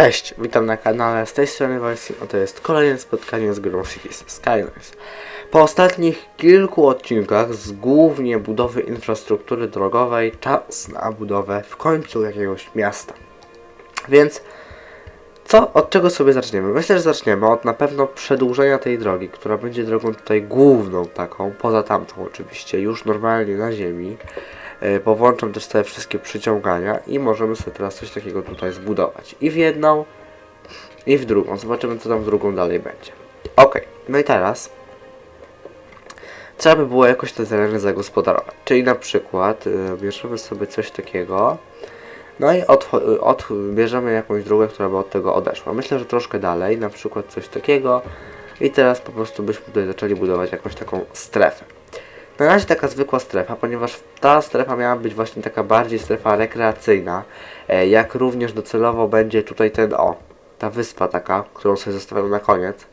Cześć, witam na kanale z tej strony Walsi, a to jest kolejne spotkanie z grą Cities Skylines. Po ostatnich kilku odcinkach z głównie budowy infrastruktury drogowej czas na budowę w końcu jakiegoś miasta. Więc co, od czego sobie zaczniemy? Myślę, że zaczniemy od na pewno przedłużenia tej drogi, która będzie drogą tutaj główną taką, poza tamtą oczywiście, już normalnie na ziemi. E, Powłączam też te wszystkie przyciągania i możemy sobie teraz coś takiego tutaj zbudować. I w jedną, i w drugą. Zobaczymy, co tam w drugą dalej będzie. Ok, no i teraz trzeba by było jakoś te tereny zagospodarować. Czyli na przykład y, bierzemy sobie coś takiego, no i od, od, bierzemy jakąś drogę, która by od tego odeszła. Myślę, że troszkę dalej, na przykład coś takiego. I teraz po prostu byśmy tutaj zaczęli budować jakąś taką strefę. Na razie taka zwykła strefa, ponieważ ta strefa miała być właśnie taka bardziej strefa rekreacyjna, e, jak również docelowo będzie tutaj ten, o, ta wyspa taka, którą sobie zostawiam na koniec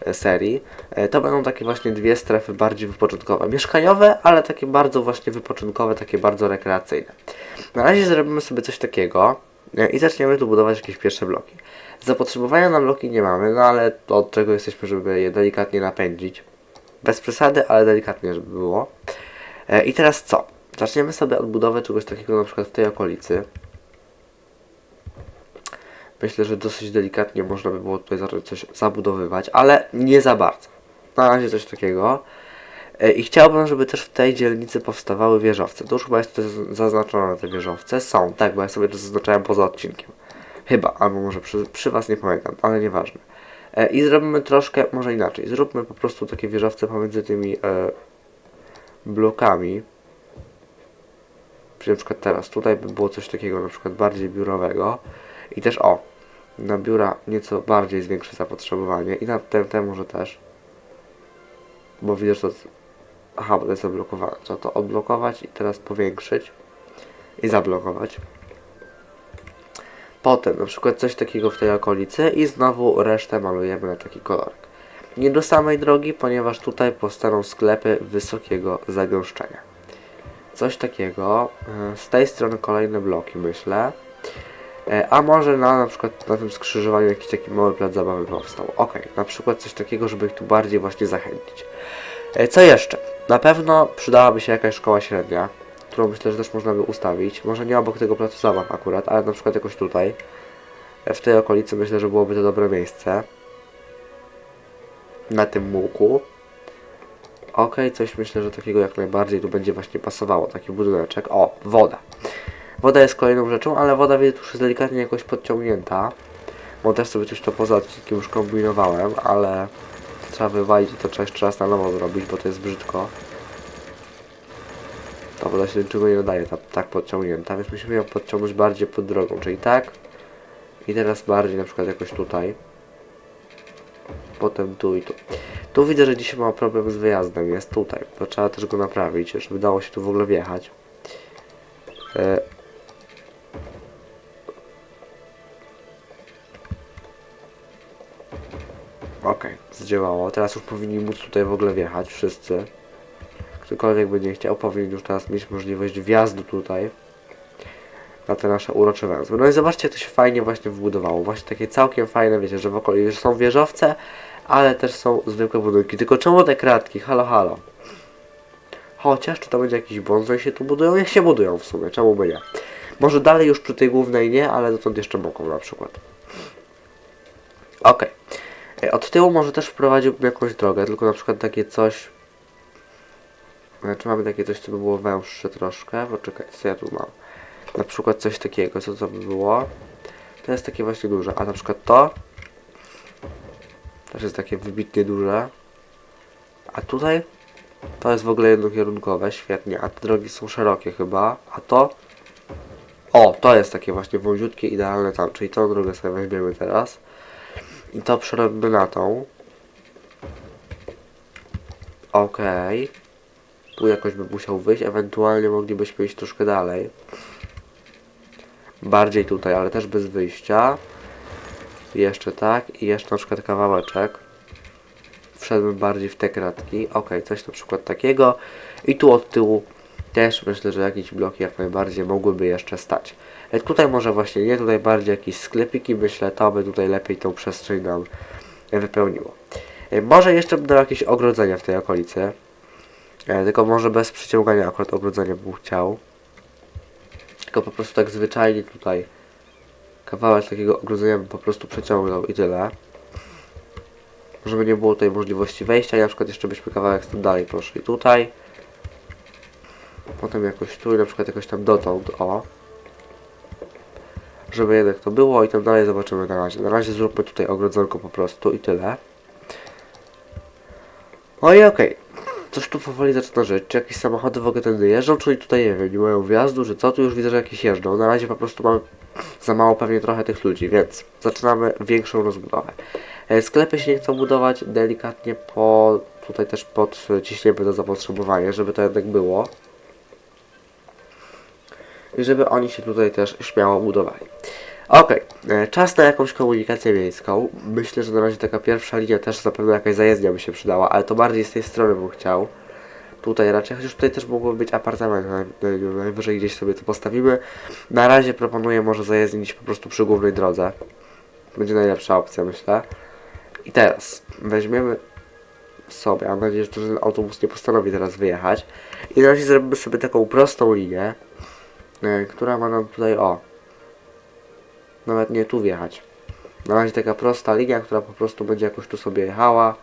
e, serii. E, To będą takie właśnie dwie strefy bardziej wypoczynkowe, mieszkaniowe, ale takie bardzo właśnie wypoczynkowe, takie bardzo rekreacyjne. Na razie zrobimy sobie coś takiego i zaczniemy tu budować jakieś pierwsze bloki. Zapotrzebowania na bloki nie mamy, no ale od czego jesteśmy, żeby je delikatnie napędzić. Bez przesady, ale delikatnie, żeby było. E, I teraz co? Zaczniemy sobie od budowy czegoś takiego na przykład w tej okolicy. Myślę, że dosyć delikatnie można by było tutaj zacząć coś zabudowywać, ale nie za bardzo. Na razie coś takiego. E, I chciałbym, żeby też w tej dzielnicy powstawały wieżowce. To już chyba jest zaznaczone te wieżowce. Są, tak, bo ja sobie to zaznaczałem poza odcinkiem. Chyba, albo może przy, przy Was nie pamiętam, ale nieważne. E, I zrobimy troszkę, może inaczej. Zróbmy po prostu takie wieżowce pomiędzy tymi e, blokami. Na przykład teraz tutaj by było coś takiego na przykład bardziej biurowego. I też o, na biura nieco bardziej zwiększy zapotrzebowanie. I na te, te może też. Bo widzę, że to... Aha, bo to jest zablokowane. Trzeba to odblokować i teraz powiększyć. I zablokować. Potem na przykład coś takiego w tej okolicy i znowu resztę malujemy na taki kolorek. Nie do samej drogi, ponieważ tutaj powstaną sklepy wysokiego zagęszczenia. Coś takiego. e, Z tej strony kolejne bloki myślę. E, A może na, na przykład na tym skrzyżowaniu jakiś taki mały plac zabawy powstał. Ok, na przykład coś takiego, żeby ich tu bardziej właśnie zachęcić. E, Co jeszcze? Na pewno przydałaby się jakaś szkoła średnia, którą myślę, że też można by ustawić. Może nie obok tego placu akurat, ale na przykład jakoś tutaj. E, W tej okolicy myślę, że byłoby to dobre miejsce. Na tym łuku. Ok, coś myślę, że takiego jak najbardziej tu będzie właśnie pasowało. Taki budyneczek. O, woda. Woda jest kolejną rzeczą, ale woda widzę już jest delikatnie jakoś podciągnięta. Bo też sobie coś to poza odcinkiem już kombinowałem, ale trzeba wywalić i to trzeba jeszcze raz na nowo zrobić, bo to jest brzydko. Ta woda się niczego nie nadaje, ta, tak podciągnięta, więc musimy ją podciągnąć bardziej pod drogą, czyli tak. I teraz bardziej na przykład jakoś tutaj. Potem tu i tu. Tu widzę, że dzisiaj ma problem z wyjazdem, jest tutaj. To trzeba też go naprawić, żeby dało się tu w ogóle wjechać. E, Okej, zdziałało. Teraz już powinni móc tutaj w ogóle wjechać wszyscy. Ktokolwiek by nie chciał, powinien już teraz mieć możliwość wjazdu tutaj. Na te nasze urocze węzły. No i zobaczcie, jak to się fajnie właśnie wbudowało. Właśnie takie całkiem fajne, wiecie, że w okolicy są wieżowce, ale też są zwykłe budynki. Tylko czemu te kratki? Halo, halo. Chociaż, czy to będzie jakiś bonsai się tu budują? Jak się budują w sumie, czemu by nie? Może dalej już przy tej głównej nie, ale dotąd jeszcze mogą na przykład. Okej. E, Od tyłu może też wprowadziłbym jakąś drogę, tylko na przykład takie coś... Znaczy mamy takie coś, co by było węższe troszkę, bo czekaj, co ja tu mam? Na przykład coś takiego, co to by było? To jest takie właśnie duże, a na przykład to? Też jest takie wybitnie duże. A tutaj? To jest w ogóle jednokierunkowe, świetnie, a te drogi są szerokie chyba, a to? O, to jest takie właśnie wąziutkie, idealne tam, czyli tą drogę sobie weźmiemy teraz. I to przerobimy na tą. Okej. Tu jakoś by musiał wyjść, ewentualnie moglibyśmy iść troszkę dalej. Bardziej tutaj, ale też bez wyjścia. Jeszcze tak i jeszcze na przykład kawałeczek. Wszedłbym bardziej w te kratki. Ok, coś na przykład takiego. I tu od tyłu też myślę, że jakieś bloki jak najbardziej mogłyby jeszcze stać. E, Tutaj może właśnie nie, tutaj bardziej jakieś sklepiki, myślę, to by tutaj lepiej tą przestrzeń nam wypełniło. E, Może jeszcze dał jakieś ogrodzenia w tej okolicy. E, Tylko może bez przyciągania akurat ogrodzenia bym chciał. Tylko po prostu tak zwyczajnie tutaj kawałek takiego ogrodzenia bym po prostu przeciągnął i tyle. Żeby nie było tutaj możliwości wejścia na przykład jeszcze byśmy kawałek stąd dalej poszli tutaj. Potem jakoś tu i na przykład jakoś tam dotąd, o. Żeby jednak to było i tam dalej zobaczymy na razie. Na razie zróbmy tutaj ogrodzonko po prostu i tyle. No i okej. Coś tu powoli zaczyna żyć. Czy jakieś samochody w ogóle tędy jeżdżą, czyli tutaj nie wiem, nie mają wjazdu, że co? Tu już widzę, że jakieś jeżdżą. Na razie po prostu mamy za mało pewnie trochę tych ludzi, więc zaczynamy większą rozbudowę. E, Sklepy się nie chcą budować delikatnie po... Tutaj też podciśniemy to zapotrzebowanie, żeby to jednak było. I żeby oni się tutaj też śmiało budowali. Okej, e, czas na jakąś komunikację miejską. Myślę, że na razie taka pierwsza linia też zapewne jakaś zajezdnia by się przydała, ale to bardziej z tej strony bym chciał. Tutaj raczej, chociaż tutaj też mógłby być apartament, naj- naj- najwyżej gdzieś sobie to postawimy. Na razie proponuję może zajezdnić po prostu przy głównej drodze. Będzie najlepsza opcja, myślę. I teraz weźmiemy sobie, mam nadzieję, że ten autobus nie postanowi teraz wyjechać. I na razie zrobimy sobie taką prostą linię, e, która ma nam tutaj, o, nawet nie tu wjechać. Na razie taka prosta linia, która po prostu będzie jakoś tu sobie jechała.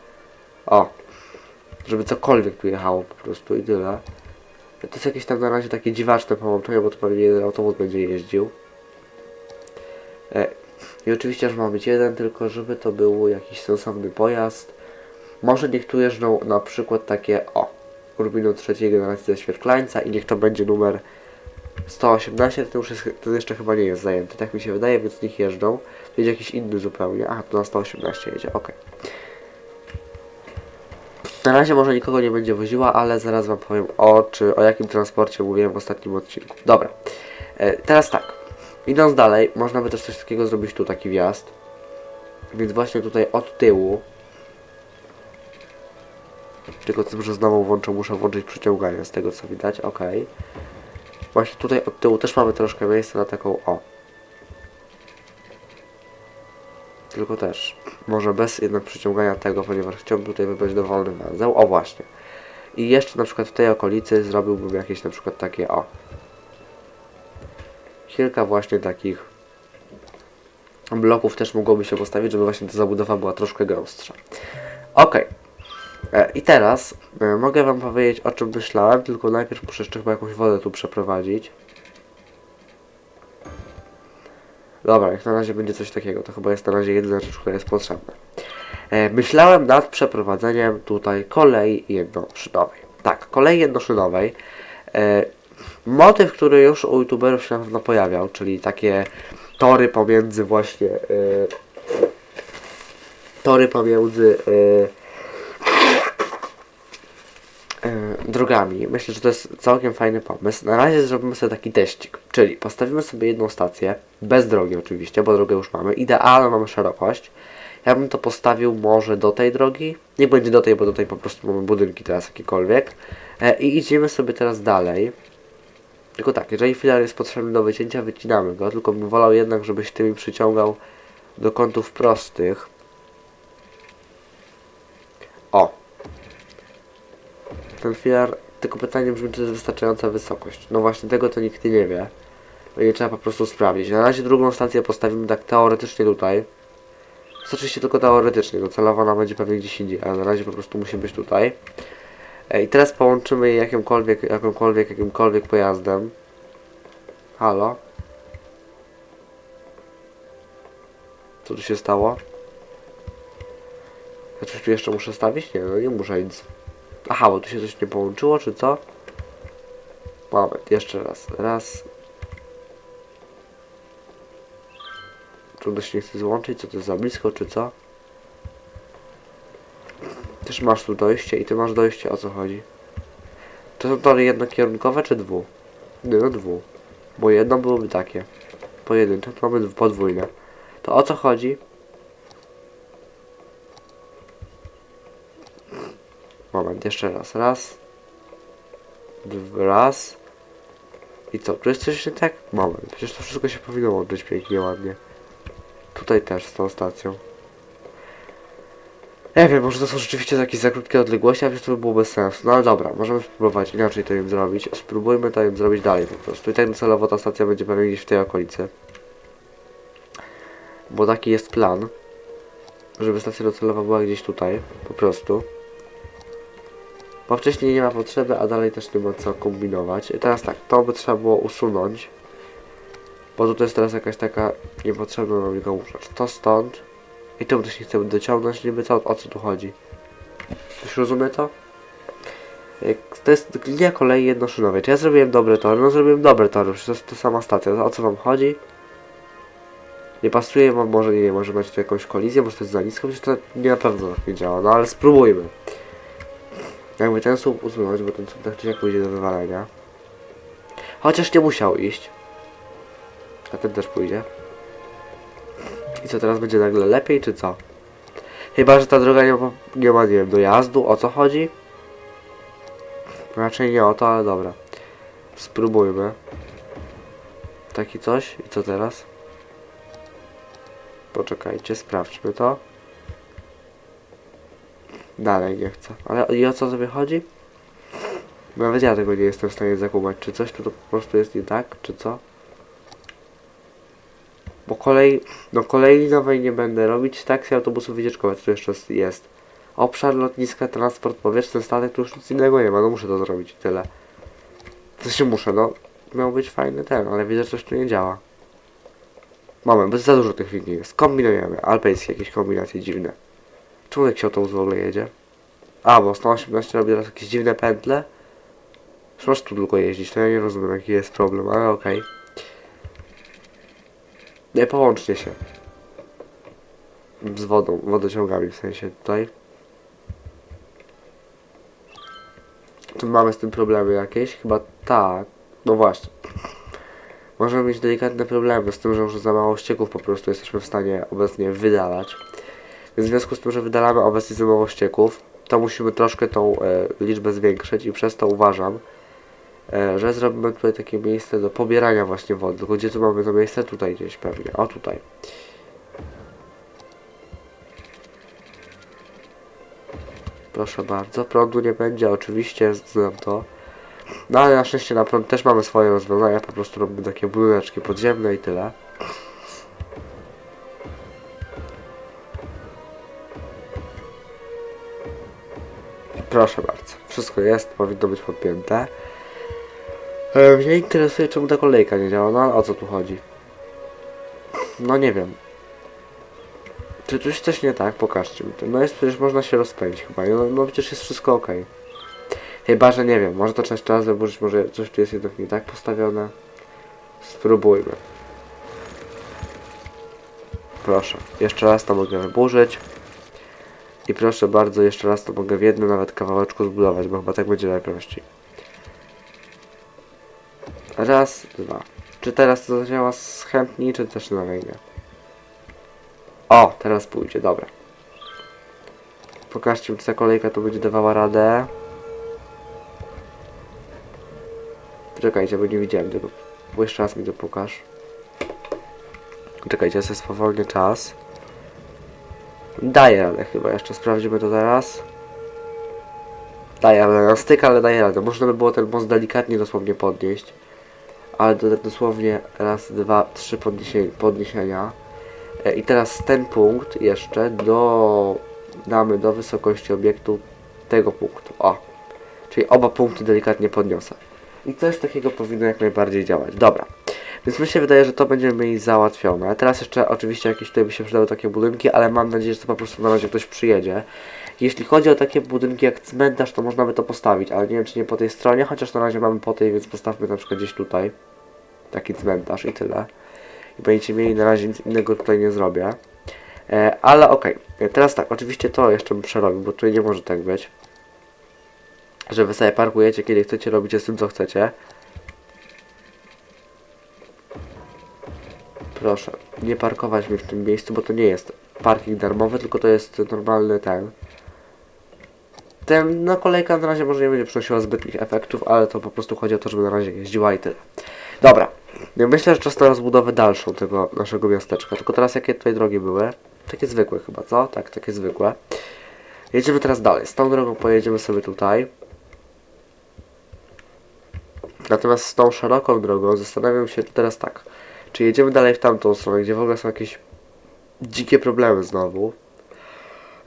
O, żeby cokolwiek tu jechało po prostu i tyle. To jest jakieś tam na razie takie dziwaczne połączenie, bo tu pewnie jeden autobus będzie jeździł. E, I oczywiście, że ma być jeden, tylko żeby to był jakiś sensowny pojazd. Może niech tu jeżdżą na przykład takie, o, Urbino trzeciej generacji ze Świerklańca i niech to będzie numer 118, to już jest, to jeszcze chyba nie jest zajęty, tak mi się wydaje, więc niech jeżdżą. Jedzie jakiś inny zupełnie. Aha, to na 118 jedzie, ok. Na razie może nikogo nie będzie woziła, ale zaraz wam powiem o, czy, o jakim transporcie mówiłem w ostatnim odcinku. Dobra, e, teraz tak. Idąc dalej, można by też coś takiego zrobić tu, taki wjazd. Więc właśnie tutaj od tyłu. Tylko tym, że znowu włączę, muszę włączyć przyciąganie z tego co widać, ok. Właśnie tutaj od tyłu też mamy troszkę miejsca na taką o. Tylko też, może bez jednak przyciągania tego, ponieważ chciałbym tutaj wybrać dowolny węzeł. O właśnie. I jeszcze na przykład w tej okolicy zrobiłbym jakieś na przykład takie o. Kilka właśnie takich bloków też mogłoby się postawić, żeby właśnie ta zabudowa była troszkę gęstsza. Okej. E, I teraz e, mogę Wam powiedzieć o czym myślałem, tylko najpierw muszę jeszcze chyba jakąś wodę tu przeprowadzić. Dobra, jak na razie będzie coś takiego, to chyba jest na razie jedyna rzecz, która jest potrzebna. E, myślałem nad przeprowadzeniem tutaj kolei jednoszynowej. Tak, kolei jednoszynowej. E, motyw, który już u youtuberów się na pewno pojawiał, czyli takie tory pomiędzy właśnie e, tory pomiędzy e, e, drogami. Myślę, że to jest całkiem fajny pomysł. Na razie zrobimy sobie taki teścik, czyli postawimy sobie jedną stację, bez drogi oczywiście, bo drogę już mamy. Idealną mamy szerokość. Ja bym to postawił może do tej drogi. Nie będzie do tej, bo tutaj po prostu mamy budynki teraz jakiekolwiek. E, I idziemy sobie teraz dalej. Tylko tak, jeżeli filar jest potrzebny do wycięcia, wycinamy go, tylko bym wolał jednak, żebyś ty mi przyciągał do kątów prostych. Ten filar, tylko pytanie brzmi, czy to jest wystarczająca wysokość. No właśnie, tego to nikt nie wie. Będzie trzeba po prostu sprawdzić. Na razie drugą stację postawimy tak teoretycznie tutaj. To oczywiście tylko teoretycznie, docelowo ona będzie pewnie gdzieś indziej, ale na razie po prostu musi być tutaj. E, I teraz połączymy je jakimkolwiek, jakimkolwiek, jakimkolwiek pojazdem. Halo? Co tu się stało? Ja coś tu jeszcze muszę stawić? Nie, no nie muszę nic. Aha, bo tu się coś nie połączyło, czy co? Moment, jeszcze raz. Raz. Trudno się nie chce złączyć, co to jest za blisko, czy co? Też masz tu dojście i ty masz dojście, o co chodzi? To są tory jednokierunkowe, czy dwu? No dwu. Bo jedno byłoby takie. Pojedyncze, to mamy podwójne. To o co chodzi? Moment, jeszcze raz. Raz. raz. I co, tu jest coś nie tak? Moment, przecież to wszystko się powinno łączyć pięknie, ładnie. Tutaj też z tą stacją. Nie wiem, może to są rzeczywiście jakieś za krótkie odległości, a przecież to by było bez sensu. No ale dobra, możemy spróbować inaczej to im zrobić. Spróbujmy to im zrobić dalej po prostu. I tak docelowo ta stacja będzie pewnie gdzieś w tej okolicy. Bo taki jest plan. Żeby stacja docelowa była gdzieś tutaj, po prostu. Bo wcześniej nie ma potrzeby, a dalej też nie ma co kombinować. I teraz tak, to by trzeba było usunąć. Bo tutaj jest teraz jakaś taka niepotrzebna nam jego rzecz. To stąd. I tu też nie chcemy dociągnąć, niby co, o co tu chodzi. Ktoś rozumie to? To jest linia kolei jednoszynowej. Czy ja zrobiłem dobre tory? No zrobiłem dobre tory, przecież to jest ta sama stacja. O co wam chodzi? Nie pasuje wam, może nie, może macie tu jakąś kolizję, może to jest za nisko, przecież to nie na pewno tak nie działa, no ale spróbujmy. Jakby ten słup usunąć, bo ten słup tak czy jak pójdzie do wywalenia. Chociaż nie musiał iść. A ten też pójdzie. I co teraz będzie nagle lepiej, czy co? Chyba, że ta droga nie ma, nie ma, nie wiem, dojazdu, o co chodzi? Raczej nie o to, ale dobra. Spróbujmy. Taki coś. I co teraz? Poczekajcie, sprawdźmy to. Dalej nie chcę. Ale i o co sobie chodzi? Nawet ja tego nie jestem w stanie zakumać. Czy coś tu to po prostu jest nie tak, czy co? Bo kolej, no kolei nowej nie będę robić. Taksy, autobusów wycieczkowe, co tu jeszcze jest? Obszar lotniska, transport powietrzny, statek, tu już nic innego nie ma. No muszę to zrobić, tyle. To się muszę, no. Miał być fajny ten, ale widzę, że coś tu nie działa. Moment, bo za dużo tych linii. Kombinujemy. Alpejskie jakieś kombinacje dziwne. Się autobus w ogóle jedzie? A, bo 118 robi teraz jakieś dziwne pętle. Masz tu długo jeździć, to ja nie rozumiem jaki jest problem, ale okej. Nie, połączcie się. Z wodą, wodociągami w sensie tutaj. Tu mamy z tym problemy jakieś? Chyba tak. No właśnie. Możemy mieć delikatne problemy z tym, że już za mało ścieków po prostu jesteśmy w stanie obecnie wydalać. W związku z tym, że wydalamy obecnie za mało ścieków, to musimy troszkę tą e, liczbę zwiększyć i przez to uważam, e, że zrobimy tutaj takie miejsce do pobierania właśnie wody. Tylko gdzie tu mamy to miejsce? Tutaj gdzieś pewnie. O tutaj. Proszę bardzo. Prądu nie będzie, oczywiście, znam to. No ale na szczęście na prąd też mamy swoje rozwiązania, po prostu robimy takie budyneczki podziemne i tyle. Proszę bardzo, wszystko jest, powinno być podpięte. E, mnie interesuje czemu ta kolejka nie działa, no ale o co tu chodzi? No nie wiem. Czy coś coś nie tak? Pokażcie mi to. No jest przecież można się rozpędzić chyba, no, no przecież jest wszystko ok. Chyba, że nie wiem, może to trzeba jeszcze raz wyburzyć, może coś tu jest jednak nie tak postawione. Spróbujmy. Proszę, jeszcze raz to mogę wyburzyć. I proszę bardzo, jeszcze raz to mogę w jednym nawet kawałeczku zbudować, bo chyba tak będzie najprościej. Raz, dwa. Czy teraz to zadziała chętniej, czy też na nie? O, teraz pójdzie, dobra. Pokażcie mi, czy ta kolejka tu będzie dawała radę. Czekajcie, bo nie widziałem tego. Jeszcze raz mi to pokaż. Czekajcie, ja sobie czas. Daję radę chyba, jeszcze sprawdzimy to teraz. Daję radę na styk, ale daję radę. Można by było ten most delikatnie dosłownie podnieść. Ale do, dosłownie raz, dwa, trzy podniesie, podniesienia. E, I teraz ten punkt jeszcze do... Damy do wysokości obiektu tego punktu. O! Czyli oba punkty delikatnie podniosę. I coś takiego powinno jak najbardziej działać. Dobra. Więc mi się wydaje, że to będziemy mieli załatwione. Teraz jeszcze oczywiście jakieś tutaj by się przydały takie budynki, ale mam nadzieję, że to po prostu na razie ktoś przyjedzie. Jeśli chodzi o takie budynki jak cmentarz, to można by to postawić, ale nie wiem czy nie po tej stronie, chociaż na razie mamy po tej, więc postawmy na przykład gdzieś tutaj. Taki cmentarz i tyle. I będziecie mieli na razie nic innego tutaj nie zrobię. E, ale okej, E, teraz tak, oczywiście to jeszcze bym przerobił, bo tutaj nie może tak być. Że wy sobie parkujecie kiedy chcecie, robicie z tym co chcecie. Proszę, nie parkować mi w tym miejscu, bo to nie jest parking darmowy, tylko to jest normalny ten. Ten, no kolejka na razie może nie będzie przynosiła zbytnich efektów, ale to po prostu chodzi o to, żeby na razie jeździła i tyle. Dobra, ja myślę, że czas na rozbudowę dalszą tego naszego miasteczka. Tylko teraz jakie tutaj drogi były? Takie zwykłe chyba, co? Tak, takie zwykłe. Jedziemy teraz dalej. Z tą drogą pojedziemy sobie tutaj. Natomiast z tą szeroką drogą zastanawiam się teraz tak. Czy jedziemy dalej w tamtą stronę, gdzie w ogóle są jakieś dzikie problemy znowu.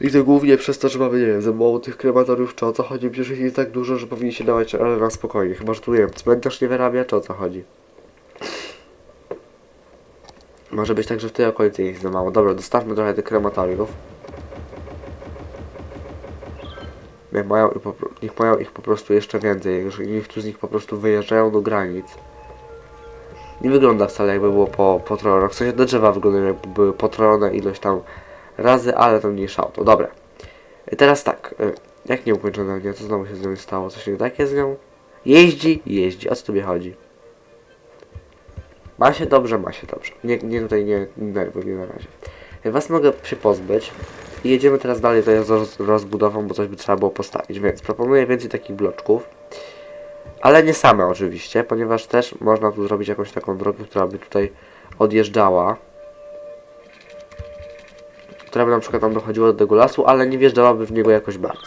I to głównie przez to, że mamy, nie wiem, za mało tych krematoriów, czy o co chodzi, przecież jest tak dużo, że powinni się dawać ale na spokojnie. Chyba, że tu, nie wiem, cmentarz nie wyrabia, czy o co chodzi. Może być tak, że w tej okolicy ich za mało. Dobra, dostawmy trochę tych krematoriów. Niech mają, niech mają ich po prostu jeszcze więcej, że niektórzy z nich po prostu wyjeżdżają do granic. Nie wygląda wcale jakby było po, potrolone. W sensie te drzewa wyglądają jakby były potrolone ilość tam razy, ale to mniejsza o to. Dobra. I teraz tak. y, Jak nieukończona mnie? Co znowu się z nią stało? Coś nie tak jest z nią? Jeździ, jeździ. O co tobie chodzi? Ma się dobrze, ma się dobrze. Nie, nie tutaj nie nerwuj mnie na razie. Ja Was mogę się pozbyć. I jedziemy teraz dalej tutaj z roz, rozbudową, bo coś by trzeba było postawić. Więc proponuję więcej takich bloczków. Ale nie same oczywiście, ponieważ też można tu zrobić jakąś taką drogę, która by tutaj odjeżdżała. Która by na przykład tam dochodziła do tego lasu, ale nie wjeżdżałaby w niego jakoś bardzo.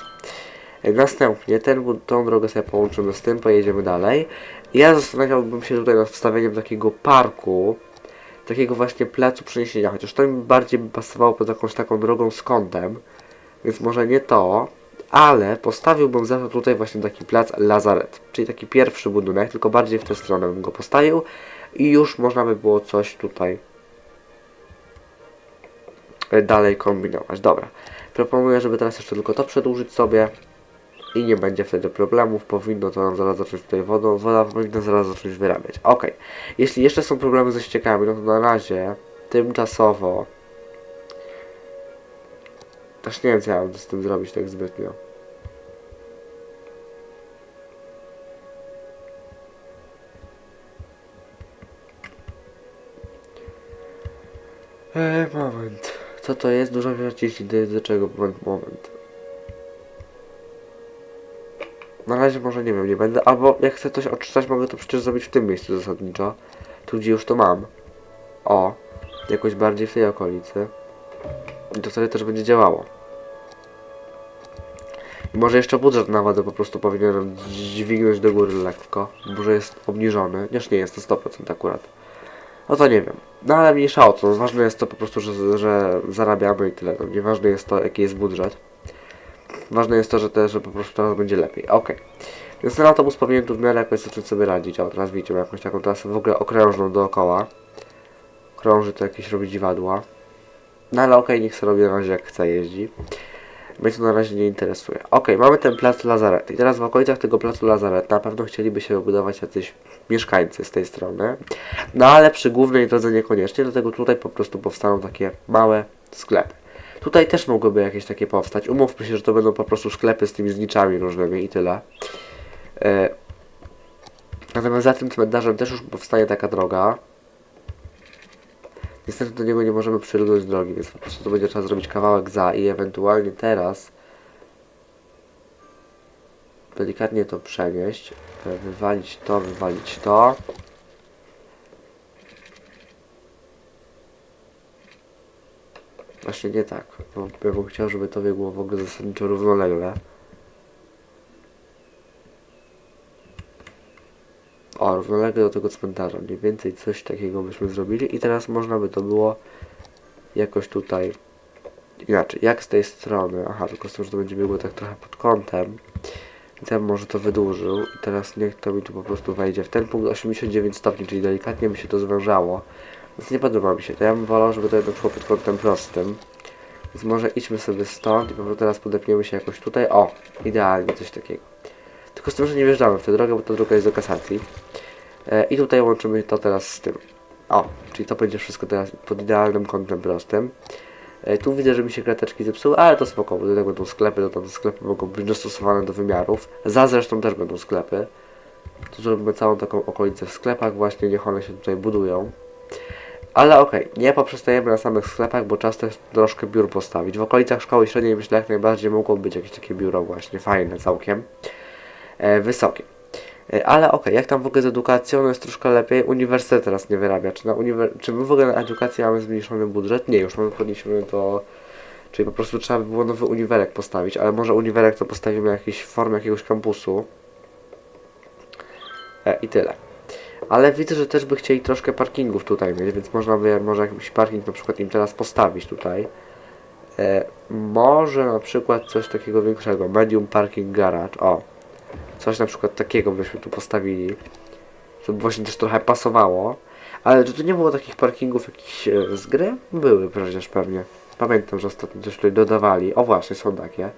E, Następnie ten, tą drogę sobie połączymy z tym, pojedziemy dalej. Ja zastanawiałbym się tutaj nad wstawieniem takiego parku, takiego właśnie placu przeniesienia, chociaż to mi bardziej by pasowało pod jakąś taką drogą z kątem, więc może nie to, ale postawiłbym za to tutaj właśnie taki plac Lazaret, czyli taki pierwszy budynek, tylko bardziej w tę stronę bym go postawił i już można by było coś tutaj dalej kombinować. Dobra, proponuję, żeby teraz jeszcze tylko to przedłużyć sobie i nie będzie wtedy problemów. Powinno to nam zaraz zacząć tutaj wodą, woda powinna zaraz zacząć wyrabiać. Ok, jeśli jeszcze są problemy ze ściekami, no to na razie tymczasowo też nie wiem co ja mam z tym zrobić tak zbytnio. Eee, moment. Co to jest? Dużo wierciści do, do czego? Moment, moment. Na razie może nie wiem, nie będę. Albo jak chcę coś odczytać, mogę to przecież zrobić w tym miejscu zasadniczo. Tu gdzie już to mam. O. Jakoś bardziej w tej okolicy. I to wtedy też będzie działało. I może jeszcze budżet na wadę po prostu powinienem dźwignąć do góry lekko. Może jest obniżony. Chociaż nie jest to 100% akurat. No to nie wiem. No ale mniejsza o to. Ważne jest to po prostu, że, że zarabiamy i tyle. No, nieważne jest to, jaki jest budżet. Ważne jest to, że też, że po prostu teraz będzie lepiej. Okej. Więc ten autobus powinien tu w miarę jakoś zacząć sobie radzić. O, teraz widzimy jakąś taką trasę w ogóle okrężną dookoła. Krąży to jakieś robi dziwadła. No ale okej, niech sobie na razie jak chce jeździ. Mnie to na razie nie interesuje. Okej, mamy ten plac Lazaret. I teraz w okolicach tego placu Lazaret na pewno chcieliby się budować jacyś mieszkańcy z tej strony. No ale przy głównej drodze niekoniecznie, dlatego tutaj po prostu powstaną takie małe sklepy. Tutaj też mogłyby jakieś takie powstać. Umówmy się, że to będą po prostu sklepy z tymi zniczami różnymi i tyle. E, Natomiast za tym cmentarzem też już powstanie taka droga. Niestety do niego nie możemy przyrządzić drogi, więc po prostu to będzie trzeba zrobić kawałek za i ewentualnie teraz delikatnie to przenieść, e, wywalić to, wywalić to. Właśnie nie tak, bo ja bym chciał, żeby to biegło w ogóle zasadniczo równolegle. O, równolegle do tego cmentarza. Mniej więcej coś takiego byśmy zrobili i teraz można by to było jakoś tutaj inaczej. Jak z tej strony? Aha, tylko z tym, że to będzie biegło tak trochę pod kątem. Ja bym może to wydłużył i teraz niech to mi tu po prostu wejdzie w ten punkt 89 stopni, czyli delikatnie by się to zwężało. Więc nie podoba mi się to. Ja bym wolał, żeby to jednak szło pod kątem prostym. Więc może idźmy sobie stąd i po prostu teraz podepniemy się jakoś tutaj. O, idealnie, coś takiego. Tylko z tym, że nie wjeżdżamy w tę drogę, bo ta droga jest do kasacji. E, I tutaj łączymy to teraz z tym. O, czyli to będzie wszystko teraz pod idealnym kątem prostym. E, tu widzę, że mi się krateczki zepsuły, ale to spoko, bo tutaj będą sklepy, to tam sklepy mogą być dostosowane do wymiarów. Za zresztą też będą sklepy. Tu zrobimy całą taką okolicę w sklepach właśnie, niech one się tutaj budują. Ale okej, nie poprzestajemy na samych sklepach, bo czas też troszkę biur postawić. W okolicach szkoły średniej myślę jak najbardziej mogło być jakieś takie biuro właśnie, fajne całkiem, wysokie. E, ale okej, jak tam w ogóle z edukacją, no jest troszkę lepiej. Uniwersytet teraz nie wyrabia. Czy, na uniwer- czy my w ogóle na edukację mamy zmniejszony budżet? Nie, już mamy podniesiony do... Czyli po prostu trzeba by było nowy uniwerek postawić, ale może uniwerek to postawimy jakiś w formie jakiegoś kampusu. E, I tyle. Ale widzę, że też by chcieli troszkę parkingów tutaj mieć, więc można by może jakiś parking na przykład im teraz postawić tutaj. E, może na przykład coś takiego większego, medium parking garage, o. Coś na przykład takiego byśmy tu postawili. To by właśnie też trochę pasowało. Ale czy to nie było takich parkingów jakichś e, z gry? Były przecież pewnie. Pamiętam, że ostatnio coś tutaj dodawali. O właśnie, są takie.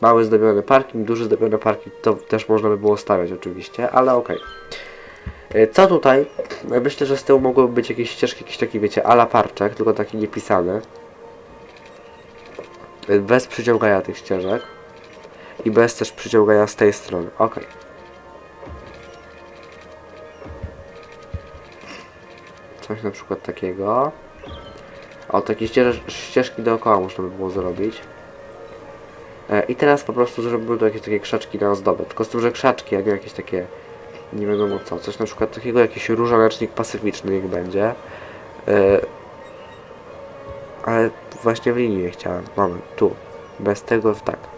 Mały zdobiony parking, duży zdobiony parking, to też można by było stawiać oczywiście, ale okej. E, Co tutaj? E, Myślę, że z tyłu mogłyby być jakieś ścieżki, jakiś taki, wiecie, ala parczek, tylko taki niepisany. Bez przyciągania tych ścieżek. I bez też przyciągania z tej strony. Ok. Coś na przykład takiego. O, takie ścież ścieżki dookoła można by było zrobić. E, I teraz po prostu zrobimy tu jakieś takie krzaczki na ozdobę. Tylko z tym, że krzaczki, a nie jakieś takie nie wiadomo co. Coś na przykład takiego, jakiś różanecznik pacyficzny niech będzie. E, ale właśnie w linii nie chciałem. Mamy tu. Bez tego tak.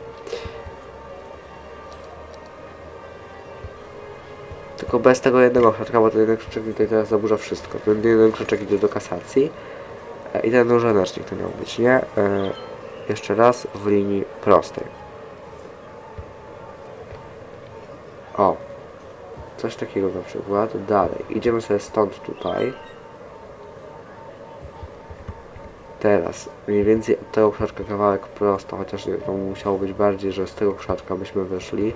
Tylko bez tego jednego krzaczka, bo ten jeden krzaczek tutaj teraz zaburza wszystko. Ten jeden krzaczek idzie do kasacji. E, I ten różanecznik to miał być, nie? E, jeszcze raz w linii prostej. O, Coś takiego na przykład. Dalej. Idziemy sobie stąd tutaj. Teraz. Mniej więcej od tego krzaczka kawałek prosto, chociaż to musiało być bardziej, że z tego krzaczka byśmy wyszli.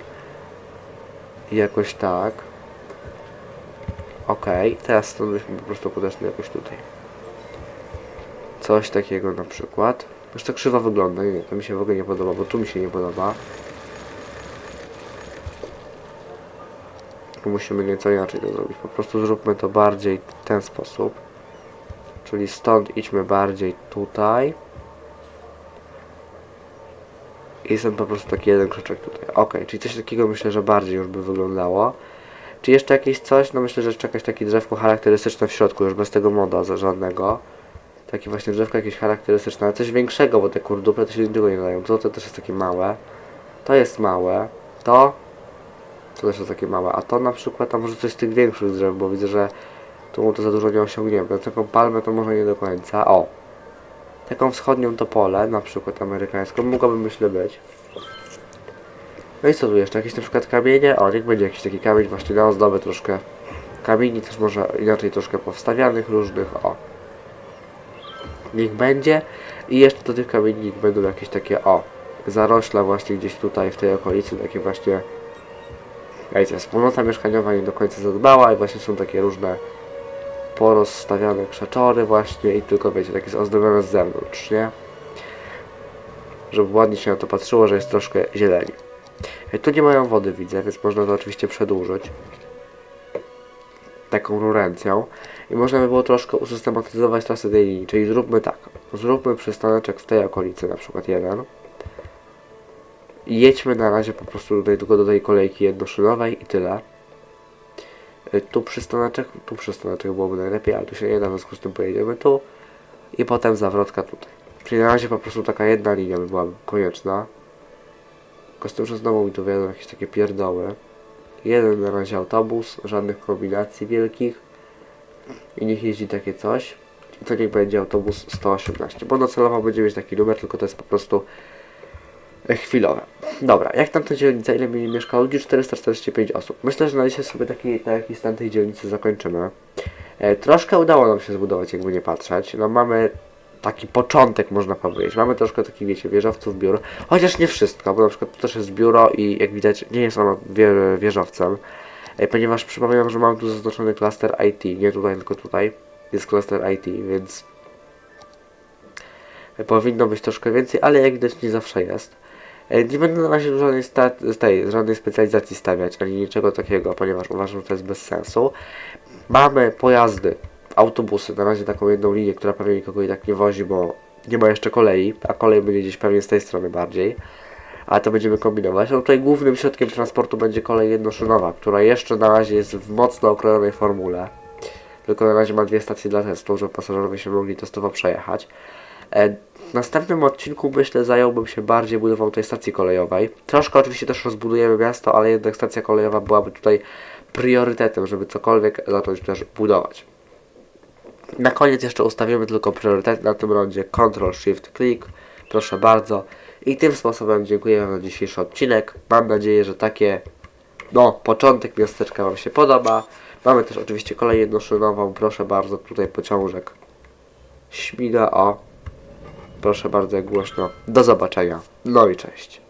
I jakoś tak. Teraz stąd byśmy po prostu podeszli jakoś tutaj. Coś takiego na przykład. Już to krzywo wygląda, nie, to mi się w ogóle nie podoba, bo tu mi się nie podoba. Musimy nieco inaczej to zrobić. Po prostu zróbmy to bardziej w ten sposób. Czyli stąd idźmy bardziej tutaj. I jest po prostu taki jeden krzyczek tutaj. Ok, czyli coś takiego myślę, że bardziej już by wyglądało. Czy jeszcze jakieś coś? No myślę, że jeszcze jakieś takie drzewko charakterystyczne w środku, już bez tego moda żadnego. Takie właśnie drzewko jakieś charakterystyczne, ale coś większego, bo te kurduple to się niczego nie dają. To, to też jest takie małe. To jest małe. To to też jest takie małe. A to na przykład, a może coś z tych większych drzew, bo widzę, że tu to za dużo nie osiągniemy. Taką palmę to może nie do końca. O! Taką wschodnią topolę, na przykład amerykańską, mogłaby myślę być. No i co tu jeszcze? Jakieś na przykład kamienie? O, niech będzie jakiś taki kamień właśnie na ozdobę troszkę. Kamieni też może inaczej troszkę powstawianych różnych, o. Niech będzie. I jeszcze do tych kamieni będą jakieś takie, o, zarośla właśnie gdzieś tutaj w tej okolicy, takie właśnie Wiecie, wspólnota mieszkaniowa nie do końca zadbała i właśnie są takie różne porozstawiane krzaczory właśnie i tylko wiecie, takie ozdobione z zewnątrz, nie? Żeby ładnie się na to patrzyło, że jest troszkę zieleni. E, Tu nie mają wody widzę, więc można to oczywiście przedłużyć taką rurencją i można by było troszkę usystematyzować trasę tej linii, czyli zróbmy tak, zróbmy przystaneczek w tej okolicy, na przykład jeden i jedźmy na razie po prostu tutaj tylko do tej kolejki jednoszynowej i tyle. Y, Tu przystaneczek, tu przystaneczek byłoby najlepiej, ale tu się nie da, w związku z tym pojedziemy tu i potem zawrotka tutaj. Czyli na razie po prostu taka jedna linia by była konieczna. Że znowu mi tu wiedzą jakieś takie pierdoły. Jeden na razie autobus, żadnych kombinacji wielkich. I niech jeździ takie coś. I niech będzie autobus 118, bo docelowo będzie mieć taki numer, tylko to jest po prostu e, chwilowe. Dobra, jak tam ta dzielnica, ile mi mieszka ludzi? 445 osób. Myślę, że na dzisiaj sobie taki, taki stan tej dzielnicy zakończymy. E, troszkę udało nam się zbudować, jakby nie patrzeć. No mamy taki początek, można powiedzieć. Mamy troszkę takich, wiecie, wieżowców biur. Chociaż nie wszystko, bo na przykład tu też jest biuro i jak widać nie jest ono wie, wieżowcem. E, ponieważ przypominam, że mam tu zaznaczony klaster IT. Nie tutaj, tylko tutaj. Jest klaster IT, więc e, powinno być troszkę więcej, ale jak widać nie zawsze jest. E, Nie będę na razie żadnej, tej, żadnej specjalizacji stawiać, ani niczego takiego, ponieważ uważam, że to jest bez sensu. Mamy pojazdy autobusy. Na razie taką jedną linię, która pewnie nikogo i tak nie wozi, bo nie ma jeszcze kolei, a kolej będzie gdzieś pewnie z tej strony bardziej. Ale to będziemy kombinować. No tutaj głównym środkiem transportu będzie kolej jednoszynowa, która jeszcze na razie jest w mocno okrojonej formule. Tylko na razie ma dwie stacje dla testu, żeby pasażerowie się mogli testowo przejechać. E, w następnym odcinku myślę zająłbym się bardziej budową tej stacji kolejowej. Troszkę oczywiście też rozbudujemy miasto, ale jednak stacja kolejowa byłaby tutaj priorytetem, żeby cokolwiek zacząć też budować. Na koniec jeszcze ustawimy tylko priorytet na tym rondzie Ctrl Shift Click. Proszę bardzo. I tym sposobem dziękuję Wam za dzisiejszy odcinek. Mam nadzieję, że takie no, początek miasteczka Wam się podoba. Mamy też oczywiście kolej jednoszynową. Proszę bardzo, tutaj pociążek śmiga. O, proszę bardzo, głośno. Do zobaczenia. No i cześć.